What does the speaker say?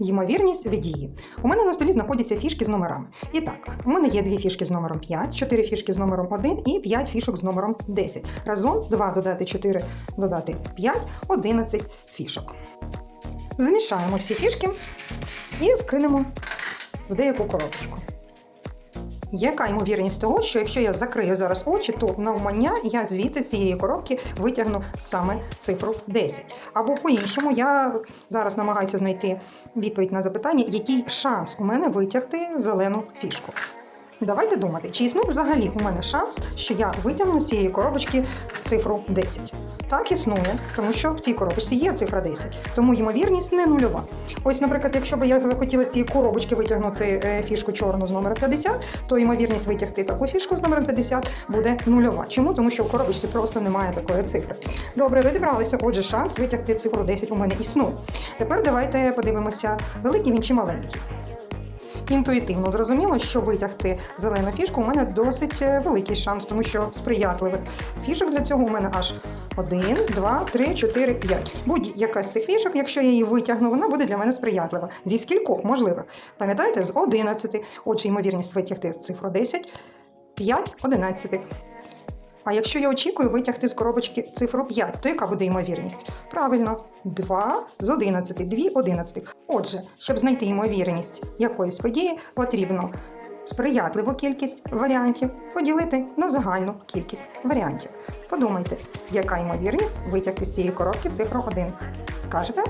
Ймовірність від дії. У мене на столі знаходяться фішки з номерами. І так, у мене є дві фішки з номером 5, 4 фішки з номером 1 і 5 фішок з номером 10. Разом 2 додати 4 додати 5, 11 фішок. Змішаємо всі фішки і скинемо в деяку коробочку. Яка ймовірність того, що якщо я закрию зараз очі, то навмання я звідси з цієї коробки витягну саме цифру 10. Або по-іншому, я зараз намагаюся знайти відповідь на запитання, який шанс у мене витягти зелену фішку. Давайте думати, чи існує взагалі у мене шанс, що я витягну з цієї коробочки цифру 10. Так існує, тому що в цій коробочці є цифра 10, тому ймовірність не нульова. Ось, наприклад, якщо б я захотіла з цієї коробочки витягнути е, фішку чорну з номера 50, то ймовірність витягти таку фішку з номером 50 буде нульова. Чому? Тому що в коробочці просто немає такої цифри. Добре, розібралися. Отже, шанс витягти цифру 10 у мене існує. Тепер давайте подивимося, великий він чи маленький. Інтуїтивно зрозуміло, що витягти зелену фішку у мене досить е, великий шанс, тому що сприятливих фішок для цього у мене аж 1, 2, 3, 4, 5. Будь-яка з цих фішок, якщо я її витягну, вона буде для мене сприятлива. Зі скількох можливих. Пам'ятаєте, з 11. Отже, ймовірність витягти цифру 10, 5 одинадцятих. А якщо я очікую витягти з коробочки цифру 5, то яка буде ймовірність? Правильно, 2 з 11, 2 одинадцятих. Отже, щоб знайти ймовірність якоїсь події, потрібно сприятливу кількість варіантів поділити на загальну кількість варіантів. Подумайте, яка ймовірність витягти з цієї коробки цифру 1. Скажете?